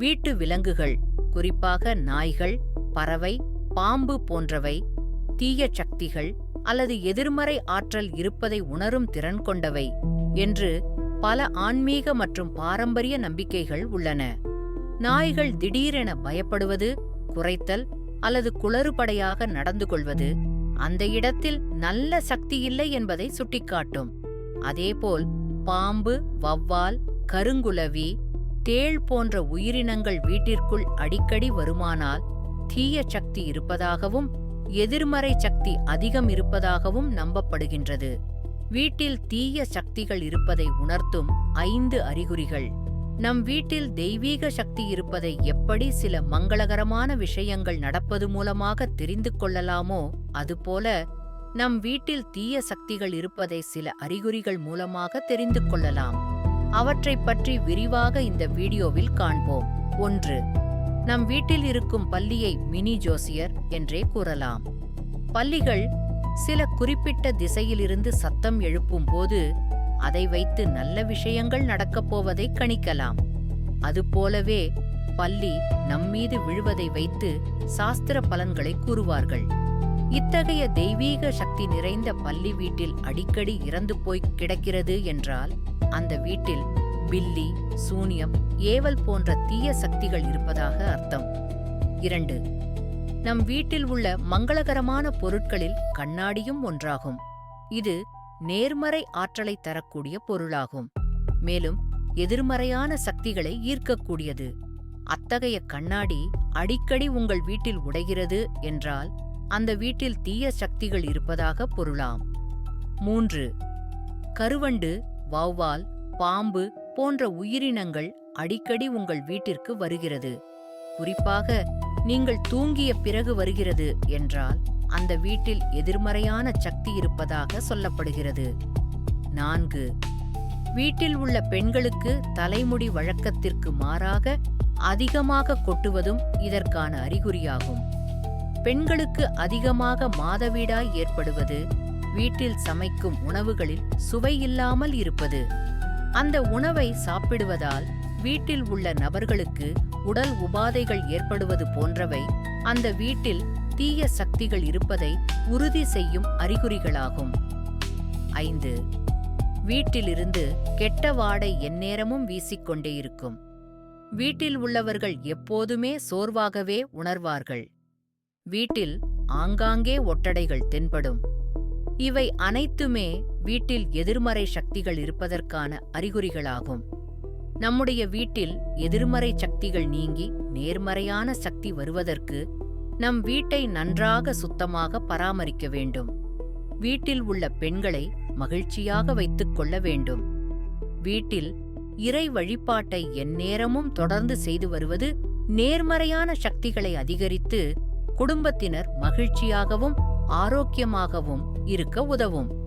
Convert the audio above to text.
வீட்டு விலங்குகள் குறிப்பாக நாய்கள் பறவை பாம்பு போன்றவை தீய சக்திகள் அல்லது எதிர்மறை ஆற்றல் இருப்பதை உணரும் திறன் கொண்டவை என்று பல ஆன்மீக மற்றும் பாரம்பரிய நம்பிக்கைகள் உள்ளன. நாய்கள் திடீரென பயப்படுவது குறைத்தல் அல்லது குளறுபடையாக நடந்து கொள்வது அந்த இடத்தில் நல்ல சக்தி இல்லை என்பதை சுட்டிக்காட்டும். அதேபோல் பாம்பு வவ்வால் கருங்குலவி தேள் போன்ற உயிரினங்கள் வீட்டிற்குள் அடிக்கடி வருமானால் தீய சக்தி இருப்பதாகவும் எதிர்மறை சக்தி அதிகம் இருப்பதாகவும் நம்பப்படுகின்றது. வீட்டில் தீய சக்திகள் இருப்பதை உணர்த்தும் ஐந்து அறிகுறிகள். நம் வீட்டில் தெய்வீக சக்தி இருப்பதை எப்படி சில மங்களகரமான விஷயங்கள் நடப்பது மூலமாக தெரிந்து கொள்ளலாமோ அதுபோல நம் வீட்டில் தீய சக்திகள் இருப்பதை சில அறிகுறிகள் மூலமாக தெரிந்து கொள்ளலாம். அவற்றைப் பற்றி விரிவாக இந்த வீடியோவில் காண்போம். ஒன்று நம் வீட்டில் இருக்கும் பள்ளியை மினி ஜோசியர் என்றே கூறலாம். பள்ளிகள் சில குறிப்பிட்ட திசையிலிருந்து சத்தம் எழுப்பும் போது அதை வைத்து நல்ல விஷயங்கள் நடக்கப் போவதை கணிக்கலாம். அதுபோலவே பள்ளி நம்மீது விழுவதை வைத்து சாஸ்திர பலன்களை கூறுவார்கள். இத்தகைய தெய்வீக சக்தி நிறைந்த பள்ளி வீட்டில் அடிக்கடி இறந்து போய் கிடக்கிறது என்றால் அந்த வீட்டில் பில்லி சூனியம் ஏவல் போன்ற தீய சக்திகள் இருப்பதாக அர்த்தம். இரண்டு நம் வீட்டில் உள்ள மங்களகரமான பொருட்களில் கண்ணாடியும் ஒன்றாகும். இது நேர்மறை ஆற்றலை தரக்கூடிய பொருளாகும். மேலும் எதிர்மறையான சக்திகளை ஈர்க்கக்கூடியது. அத்தகைய கண்ணாடி அடிக்கடி உங்கள் வீட்டில் உடைகிறது என்றால் அந்த வீட்டில் தீய சக்திகள் இருப்பதாக பொருளாம். மூன்று. கருவண்டு வௌவால் பாம்பு போன்ற உயிரினங்கள் அடிக்கடி உங்கள் வீட்டிற்கு வருகிறது. குறிப்பாக நீங்கள் தூங்கிய பிறகு வருகிறது என்றால் அந்த வீட்டில் எதிர்மறையான சக்தி இருப்பதாக சொல்லப்படுகிறது. நான்கு. வீட்டில் உள்ள பெண்களுக்கு தலைமுடி வழக்கத்திற்கு மாறாக அதிகமாக கொட்டுவதும் இதற்கான அறிகுறியாகும். பெண்களுக்கு அதிகமாக மாதவீடாய் ஏற்படுவது வீட்டில் சமைக்கும் உணவுகளில் சுவை இல்லாமல் இருப்பது. அந்த உணவை சாப்பிடுவதால் வீட்டில் உள்ள நபர்களுக்கு உடல் உபாதைகள் ஏற்படுவது போன்றவை அந்த வீட்டில் தீய சக்திகள் இருப்பதை உறுதி செய்யும் அறிகுறிகளாகும். ஐந்து வீட்டிலிருந்து கெட்ட வாடை எந்நேரமும் வீசிக்கொண்டே இருக்கும். வீட்டில் உள்ளவர்கள் எப்போதுமே சோர்வாகவே உணர்வார்கள். வீட்டில் ஆங்காங்கே ஒட்டடைகள் தென்படும். இவை அனைத்துமே வீட்டில் எதிர்மறை சக்திகள் இருப்பதற்கான அறிகுறிகளாகும். நம்முடைய வீட்டில் எதிர்மறை சக்திகள் நீங்கி நேர்மறையான சக்தி வருவதற்கு நம் வீட்டை நன்றாக சுத்தமாக பராமரிக்க வேண்டும். வீட்டில் உள்ள பெண்களை மகிழ்ச்சியாக வைத்துக் கொள்ள வேண்டும். வீட்டில் இறை வழிபாட்டை எந்நேரமும் தொடர்ந்து செய்து வருவது நேர்மறையான சக்திகளை அதிகரித்து குடும்பத்தினர் மகிழ்ச்சியாகவும் ஆரோக்கியமாகவும் இருக்க உதவும்.